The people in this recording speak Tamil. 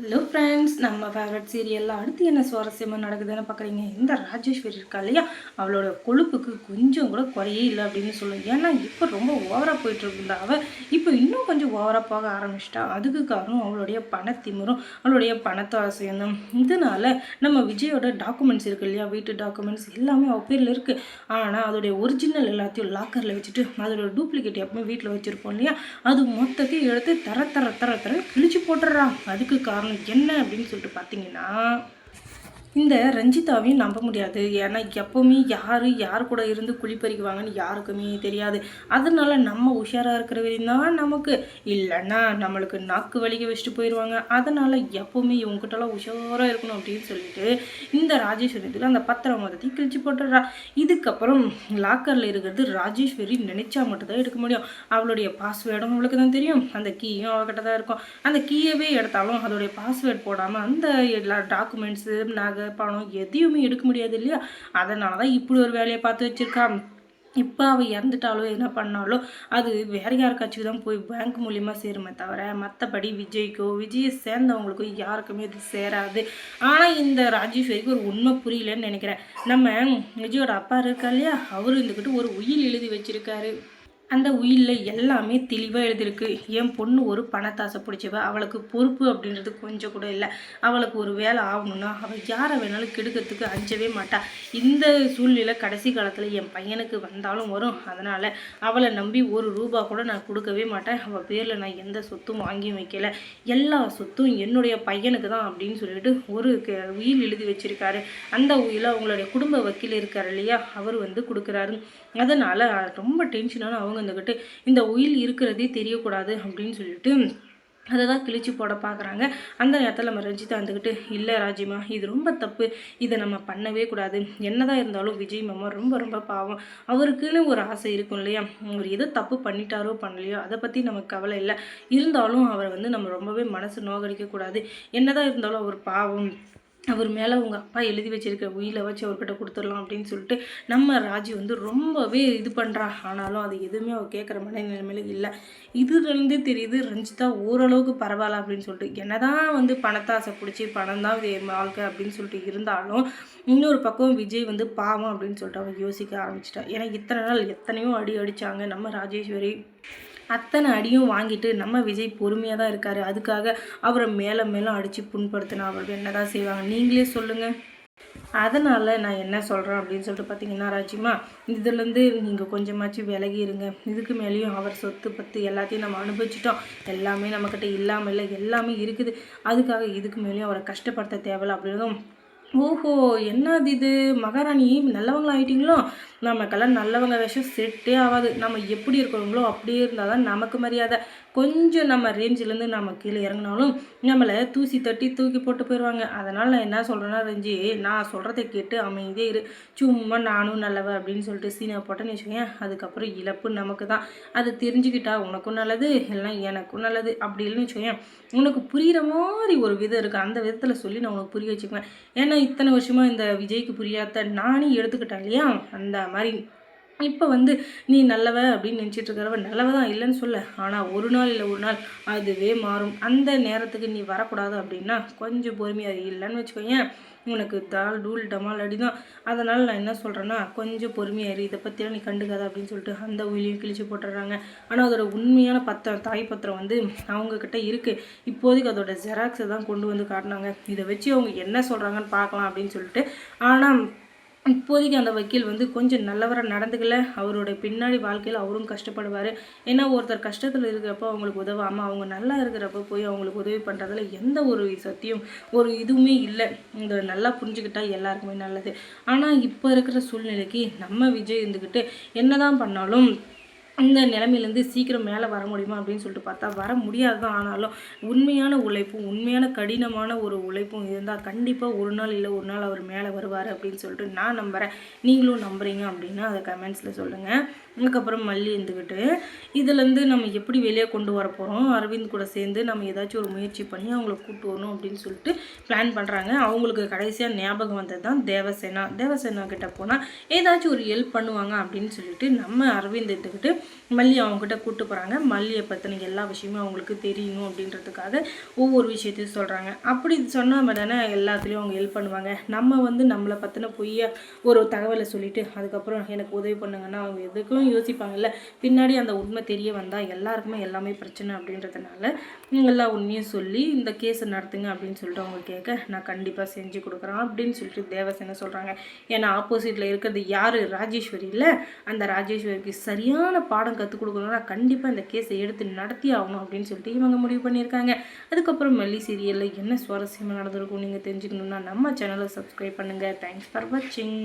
ஹலோ ஃப்ரெண்ட்ஸ் நம்ம ஃபேவரட் சீரியலில் அடுத்து என்ன சுவாரஸ்யமாக நடக்குதுன்னு பார்க்குறீங்க? இந்த ராஜேஸ்வரி இருக்கா இல்லையா? அவளோட கொழுப்புக்கு கொஞ்சம் கூட குறையே இல்லை அப்படின்னு சொல்லுவோம். ஏன்னா இப்போ ரொம்ப ஓவராக போயிட்டுருக்குண்டா அவள் இப்போ இன்னும் கொஞ்சம் ஓவராக போக ஆரம்பிச்சிட்டா. அதுக்கு காரணம் அவளுடைய பணத்திமிரும் அவளுடைய பணத்தாசையும் தான் இதனால் நம்ம விஜயோட டாக்குமெண்ட்ஸ் இருக்கு இல்லையா? வீட்டு டாக்குமெண்ட்ஸ் எல்லாமே அவள் பேரில் இருக்குது ஆனால் அதோடைய ஒரிஜினல் எல்லாத்தையும் லாக்கரில் வச்சுட்டு அதோட டூப்ளிகேட் எப்பவுமே வீட்டில் வச்சுருப்போம் இல்லையா? அது மொத்தத்தையும் எடுத்து தர தர தர தர கிழிச்சு போட்டுடுறான் அதுக்கு காரணம் என்ன அப்படின்னு சொல்லிட்டு பார்த்தீங்கன்னா இந்த ரஞ்சிதாவையும் நம்ப முடியாது. ஏன்னா எப்போவுமே யார் யார் கூட இருந்து குழிப்பறிக்குவாங்கன்னு யாருக்குமே தெரியாது. அதனால நம்ம உஷாராக இருக்கிற வரையும் தான் நமக்கு. இல்லைன்னா நம்மளுக்கு நாக்கு வலிக்க வச்சுட்டு போயிடுவாங்க அதனால் எப்போவுமே இவங்ககிட்டலாம் உஷாராக இருக்கணும் அப்படின்னு சொல்லிட்டு இந்த ராஜேஸ்வரத்தில் அந்த பத்திரம் மதத்தையும் கிழிச்சு போட்டுடுறா. இதுக்கப்புறம் லாக்கரில் இருக்கிறது ராஜேஸ்வரி நினைச்சா மட்டும்தான் எடுக்க முடியும். அவளுடைய பாஸ்வேர்டும் அவளுக்கு தான் தெரியும். அந்த கீயும் அவகிட்ட தான் இருக்கும். அந்த கீயவே எடுத்தாலும் அதோடைய பாஸ்வேர்ட் போடாமல் அந்த எல்லா டாக்குமெண்ட்ஸு நகை பணம் எதையுமே எடுக்க முடியாது இல்லையா? அதனால தான் இப்படி ஒரு வேலையை பார்த்து வச்சுருக்கான் இப்போ அவள் இறந்துட்டாலோ என்ன பண்ணாலோ அது வேற யாருக்காச்சும் தான் போய் பேங்க் மூலியமாக சேருமே தவிர மற்றபடி விஜய்க்கோ விஜயை சேர்ந்தவங்களுக்கோ யாருக்குமே இது சேராது. ஆனால் இந்த ராஜேஸ்வரிக்கு ஒரு உண்மை புரியலன்னு நினைக்கிறேன். நம்ம விஜயோட அப்பா இருக்கா இல்லையா? அவரு இருந்துக்கிட்டு ஒரு உயில் எழுதி வச்சிருக்காரு. அந்த உயிலில் எல்லாமே தெளிவாக எழுதியிருக்கு. என் பொண்ணு ஒரு பணத்தாசை பிடிச்சவ. அவளுக்கு பொறுப்பு அப்படின்றது கொஞ்சம் கூட இல்லை. அவளுக்கு ஒரு வேலை ஆகணும்னா அவள் யாரை வேணாலும் கெடுக்கிறதுக்கு அஞ்சவே மாட்டாள் இந்த சூழ்நிலை கடைசி காலத்தில் என் பையனுக்கு வந்தாலும் வரும். அதனால் அவளை நம்பி ஒரு ரூபா கூட நான் கொடுக்கவே மாட்டேன். அவள் பேரில் நான் எந்த சொத்தும் வாங்கி வைக்கல. எல்லா சொத்தும் என்னுடைய பையனுக்கு தான் அப்படின்னு சொல்லிட்டு ஒரு க- உயில் எழுதி வச்சிருக்காரு. அந்த உயிலை அவங்களுடைய குடும்ப வக்கீல் இருக்கார் இல்லையா? அவர் வந்து கொடுக்குறாரு. அதனால் ரொம்ப டென்ஷனான அவங்க இருந்துக்கிட்டு இந்த உயில் இருக்கிறதே தெரியக்கூடாது அப்படின்னு சொல்லிட்டு அதை தான் கிழிச்சு போட பார்க்குறாங்க. அந்த இடத்துல நம்ம ரஞ்சிதா வந்துக்கிட்டு இல்லை ராஜிமா இது ரொம்ப தப்பு. இதை நம்ம பண்ணவே கூடாது. என்னதான் இருந்தாலும் விஜய் மாமா ரொம்ப ரொம்ப பாவம். அவருக்குன்னு ஒரு ஆசை இருக்கும் இல்லையா? அவர் எதை தப்பு பண்ணிட்டாரோ பண்ணலையோ அதை பற்றி நமக்கு கவலை இல்லை. இருந்தாலும் அவரை வந்து நம்ம ரொம்பவே மனசு நோகடிக்கக்கூடாது. என்னதான் இருந்தாலும் அவர் பாவம். அவர் மேலே உங்கள் அப்பா எழுதி வச்சிருக்க உயிரை வச்சு அவர்கிட்ட கொடுத்துடலாம் அப்படின்னு சொல்லிட்டு நம்ம ராஜி வந்து ரொம்பவே இது பண்ணுறா ஆனாலும் அது எதுவுமே அவர் கேட்குற மனநிலைமையில இல்லை. இதுலேருந்தே தெரியுது ரஞ்சிதா ஓரளவுக்கு பரவாயில்ல அப்படின்னு சொல்லிட்டு. என்னதான் வந்து பணத்தாசை பிடிச்சி பணம் தான் வே- வாழ்க்கை அப்படின்னு சொல்லிட்டு இருந்தாலும் இன்னொரு பக்கம் விஜய் வந்து பாவம் அப்படின்னு சொல்லிட்டு அவள் யோசிக்க ஆரம்பிச்சிட்டா. ஏன்னா இத்தனை நாள் எத்தனையோ அடி அடித்தாங்க நம்ம ராஜேஸ்வரி. அத்தனை அடியும் வாங்கிட்டு நம்ம விஜய் பொறுமையாக தான் இருக்காரு. அதுக்காக அவரை மேலே மேலும் அடித்து புண்படுத்தினா அவர்கள் என்ன தான் செய்வாங்க? நீங்களே சொல்லுங்கள் அதனால் நான் என்ன சொல்கிறேன் அப்படின்னு சொல்லிட்டு பார்த்தீங்கன்னா ராஜிமா இதுலேருந்து நீங்கள் கொஞ்சமாச்சும் விலகி இருங்க. இதுக்கு மேலேயும் அவர் சொத்து பத்து எல்லாத்தையும் நம்ம அனுபவிச்சிட்டோம். எல்லாமே நம்மக்கிட்ட இல்லாமல் இல்லை எல்லாமே இருக்குது. அதுக்காக இதுக்கு மேலேயும் அவரை கஷ்டப்படுத்த தேவையில்ல அப்படின்னதும் ஓஹோ என்னது இது? மகாராணி நல்லவங்களா ஆயிட்டீங்களோ நமக்கெல்லாம் நல்லவங்க விஷயம் செட்டே ஆகாது. நம்ம எப்படி இருக்கிறோங்களோ அப்படியே இருந்தால் தான் நமக்கு மரியாதை. கொஞ்சம் நம்ம ரேஞ்சிலேருந்து நம்ம கீழே இறங்கினாலும் நம்மளை தூசி தட்டி தூக்கி போட்டு போயிடுவாங்க அதனால் நான் என்ன சொல்கிறேன்னா ரஞ்சி நான் சொல்கிறத கேட்டு அமைதியே இரு. சும்மா நானும் நல்லவ அப்படின்னு சொல்லிட்டு சீனை போட்டேன்னு வச்சுக்கேன் அதுக்கப்புறம் இழப்பு நமக்கு தான் அது தெரிஞ்சுக்கிட்டா உனக்கும் நல்லது எல்லாம் எனக்கும் நல்லது. அப்படி இல்லைன்னு வச்சுக்கேன் உனக்கு புரிகிற மாதிரி ஒரு விதம் இருக்குது அந்த விதத்தில் சொல்லி நான் உனக்கு புரிய வச்சுக்குவேன். ஏன்னா இத்தனை வருஷமாக இந்த விஜய்க்கு புரியாத நானே எடுத்துக்கிட்டேன் இல்லையா? அந்த மாதிரி. இப்போ வந்து நீ நல்லவ அப்படின்னு நினச்சிட்டு இருக்கிறவ நல்லவ தான் இல்லைன்னு சொல்ல. ஆனால் ஒரு நாள் இல்லை ஒரு நாள் அதுவே மாறும். அந்த நேரத்துக்கு நீ வரக்கூடாது அப்படின்னா கொஞ்சம் பொறுமையாக இல்லைன்னு வச்சுக்கோயேன். உனக்கு தால் டூல் டமால் அடி தான் அதனால் நான் என்ன சொல்கிறேன்னா கொஞ்சம் பொறுமையாக இரு. இதை பற்றிலாம் நீ கண்டுக்காத அப்படின்னு சொல்லிட்டு அந்த உயிலையும் கிழிச்சு போட்டுடுறாங்க. ஆனால் அதோட உண்மையான பத்திரம் தாய் பத்திரம் வந்து அவங்கக்கிட்ட இருக்குது இப்போதைக்கு அதோட ஜெராக்ஸை தான் கொண்டு வந்து காட்டினாங்க. இதை வச்சு அவங்க என்ன சொல்கிறாங்கன்னு பார்க்கலாம் அப்படின்னு சொல்லிட்டு. ஆனால் இப்போதைக்கு அந்த வக்கீல் வந்து கொஞ்சம் நல்லவராக நடந்துக்கல. அவரோட பின்னாடி வாழ்க்கையில் அவரும் கஷ்டப்படுவார். ஏன்னா ஒருத்தர் கஷ்டத்தில் இருக்கிறப்போ அவங்களுக்கு உதவாமல் அவங்க நல்லா இருக்கிறப்ப போய் அவங்களுக்கு உதவி பண்ணுறதுல எந்த ஒரு சத்தியம் ஒரு இதுவுமே இல்லை. இந்த நல்லா புரிஞ்சுக்கிட்டால் எல்லாருக்குமே நல்லது. ஆனால் இப்போ இருக்கிற சூழ்நிலைக்கு நம்ம விஜய் இருந்துக்கிட்டு என்னதான் பண்ணாலும் இந்த நிலைமையிலேருந்து சீக்கிரம் மேலே வர முடியுமா அப்படின்னு சொல்லிட்டு பார்த்தா வர முடியாது தான். ஆனாலும் உண்மையான உழைப்பும் உண்மையான கடினமான ஒரு உழைப்பும் இருந்தால் கண்டிப்பாக ஒரு நாள் இல்லை ஒரு நாள் அவர் மேலே வருவார் அப்படின்னு சொல்லிட்டு நான் நம்புகிறேன் நீங்களும் நம்புகிறீங்க அப்படின்னா அதை கமெண்ட்ஸில் சொல்லுங்கள் அதுக்கப்புறம் மல்லி இருந்துக்கிட்டு இதுலேருந்து நம்ம எப்படி வெளியே கொண்டு வர போகிறோம் அரவிந்த் கூட சேர்ந்து நம்ம ஏதாச்சும் ஒரு முயற்சி பண்ணி அவங்கள கூப்பிட்டு வரணும் அப்படின்னு சொல்லிட்டு பிளான் பண்ணுறாங்க அவங்களுக்கு கடைசியாக ஞாபகம் வந்தது தான் தேவசேனா. தேவசேனா கிட்ட போனால் ஏதாச்சும் ஒரு ஹெல்ப் பண்ணுவாங்க அப்படின்னு சொல்லிட்டு நம்ம அரவிந்த் எடுத்துக்கிட்டு மல்லி அவங்ககிட்ட கூப்பிட்டு போகிறாங்க மல்லியை பற்றின எல்லா விஷயமும் அவங்களுக்கு தெரியணும் அப்படின்றதுக்காக ஒவ்வொரு விஷயத்தையும் சொல்கிறாங்க அப்படி சொன்னால் தானே எல்லாத்துலேயும் அவங்க ஹெல்ப் பண்ணுவாங்க. நம்ம வந்து நம்மளை பற்றின பொய்ய ஒரு தகவலை சொல்லிவிட்டு அதுக்கப்புறம் எனக்கு உதவி பண்ணுங்கன்னா அவங்க எதுக்கும் யோசிப்பாங்கல்ல. பின்னாடி அந்த உண்மை தெரிய வந்தால் எல்லாருக்குமே எல்லாமே பிரச்சனை அப்படின்றதுனால எல்லா உண்மையும் சொல்லி இந்த கேஸை நடத்துங்க அப்படின்னு சொல்லிட்டு அவங்க கேட்க நான் கண்டிப்பாக செஞ்சு கொடுக்குறேன் அப்படின்னு சொல்லிட்டு தேவசேனை சொல்கிறாங்க ஏன்னா ஆப்போசிட்டில் இருக்கிறது யார்? ராஜேஸ்வரி இல்லை? அந்த ராஜேஸ்வரிக்கு சரியான பாடம் கற்றுக் கொடுக்கணும்னா கண்டிப்பாக இந்த கேஸை எடுத்து நடத்தி ஆகணும் அப்படின்னு சொல்லிட்டு இவங்க முடிவு பண்ணியிருக்காங்க. அதுக்கப்புறம் மல்லி சீரியலில் என்ன சுவாரஸ்யமாக நடந்திருக்கும் நீங்கள் தெரிஞ்சுக்கணுன்னா நம்ம சேனலை சப்ஸ்கிரைப் பண்ணுங்கள் தேங்க்ஸ் ஃபார் வாட்சிங்